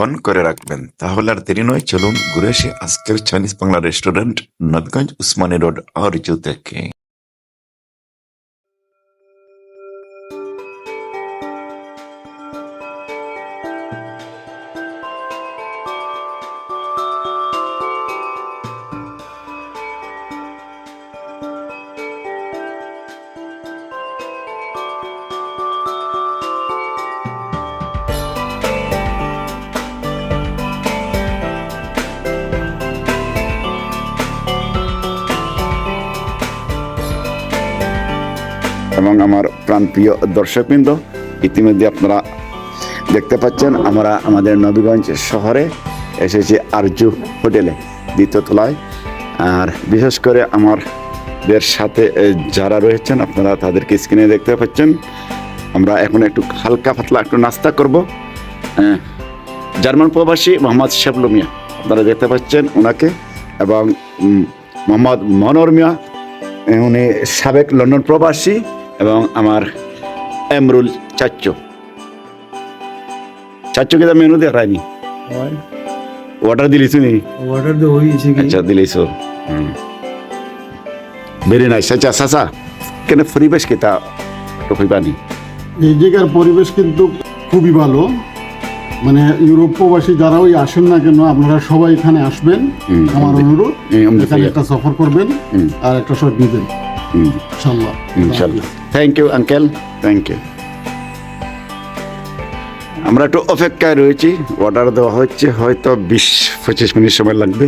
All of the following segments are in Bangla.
অন করে রাখবেন। তাহলে আর দেরি নয়, চলুন ঘুরে এসে আজকের Chinese Bangla restaurant, Nabiganj Usmani road আর থেকে। এবং আমার প্রাণপ্রিয় দর্শকবৃন্দ, ইতিমধ্যে আপনারা দেখতে পাচ্ছেন, আমরা আমাদের নবীগঞ্জ শহরে এসেছি আরজু হোটেলে দ্বিতীয়তলায় আর বিশেষ করে আমাদের সাথে যারা রয়েছেন, আপনারা তাদেরকে স্ক্রিনে দেখতে পাচ্ছেন। আমরা এখন একটু হালকা পাতলা একটু নাস্তা করব। জার্মান প্রবাসী মোহাম্মদ শেবলু মিয়া, আপনারা দেখতে পাচ্ছেন ওনাকে, এবং মোহাম্মদ মনোর মিয়া উনি সাবেক লন্ডন প্রবাসী। এবং আমার এমরুল চাচ্চু। চাচ্চু কি মেনু দেখায়নি অর্ডার দিলিস নি? অর্ডার তো হয়েছে কি? আচ্ছা দিলিস ভেরি নাইস আচ্ছা সাসা কেন পরিবেশ কেতা কইবানি এই জায়গার পরিবেশ কিন্তু খুবই ভালো। মানে ইউরোপ প্রবাসী যারা ওই আসেন না কেন আপনারা সবাই এখানে আসবেন। আমার অনুরোধ এখানে একটা সফর করবেন। আর একটা শট দিবেন। ইনশাল্লাহ ইনশাল্লাহ thank you uncle thank you আমরা একটু অপেক্ষায় রয়েছি। অর্ডার দেওয়া হচ্ছে হয়তো বিশ পঁচিশ মিনিট সময় লাগবে।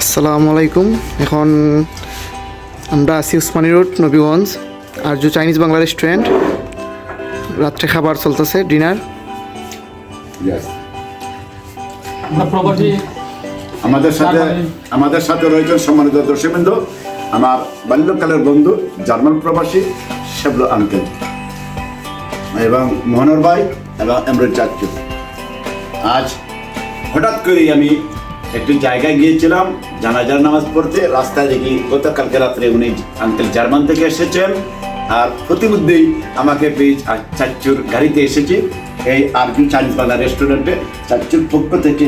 আসসালামু আলাইকুম। এখন আমরা আছি Usmani road Nabiganj. Arzu Chinese Bangla restaurant রাত্রে খাবার চলতেছে ডিনার। প্রপার্টি আমাদের সাথে আমাদের সাথে রয়েছেন সম্মানিত দর্শকবৃন্দ। আমার বাল্যকালের বন্ধু জার্মান প্রবাসী শেবলো আঙ্কেল। এবং মোহনর ভাই এবং এমরুল চাচ্চু আজ হঠাৎ করেই আমি একটি জায়গায় গিয়েছিলাম, জানাজার নামাজ পড়তে, রাস্তায় দেখি গতকালকে রাত্রে উনি আঙ্কেল জার্মান থেকে এসেছেন। আর প্রতিমধ্যেই আমাকে পেয়ে চাচ্চুর গাড়িতে এসেছি, এই আরবি চাইনিজ বাংলা রেস্টুরেন্টে চাচ্চুর পক্ষ থেকে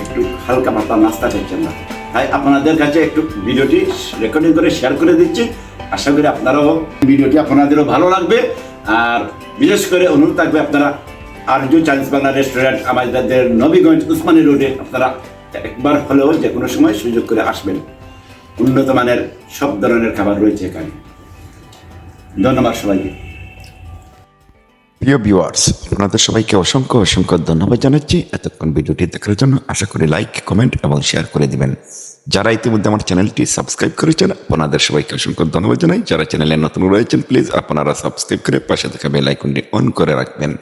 একটু হালকা পাতলা নাস্তা খাইছেন না তাই আপনাদের কাছে একটু ভিডিওটি রেকর্ডিং করে শেয়ার করে দিচ্ছি। আশা করি আপনারাও ভিডিওটি আপনাদেরও ভালো লাগবে। আর বিশেষ করে অনুরোধ থাকবে আপনারা আরজু চাইনিজ বাংলা রেস্টুরেন্ট আমাদের নবীগঞ্জ উসমানী রোডে আপনারা একবার হলেও যে কোনো সময় সুযোগ করে আসবেন। উন্নত মানের সব ধরনের খাবার রয়েছে এখানে। ধন্যবাদ সবাইকে। প্রিয় ভিউয়ার্স, আপনাদের সবাইকে অসংখ্য অসংখ্য ধন্যবাদ জানাচ্ছি। এতক্ষণ ভিডিওটি দেখার জন্য আশা করি লাইক কমেন্ট এবং শেয়ার করে দিবেন। যারা ইতিমধ্যে আমার চ্যানেলটি সাবস্ক্রাইব করেছেন, আপনাদের সবাইকে অসংখ্য ধন্যবাদ জানাই। যারা চ্যানেলে নতুন রয়েছেন প্লিজ আপনারা সাবস্ক্রাইব করে পাশে থাকা বেল আইকনটি অন করে রাখবেন।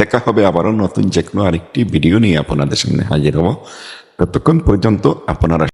দেখা হবে আবারও নতুন যে কোনো আরেকটি ভিডিও নিয়ে আপনাদের সামনে হাজির হব। ততক্ষণ পর্যন্ত আপনারা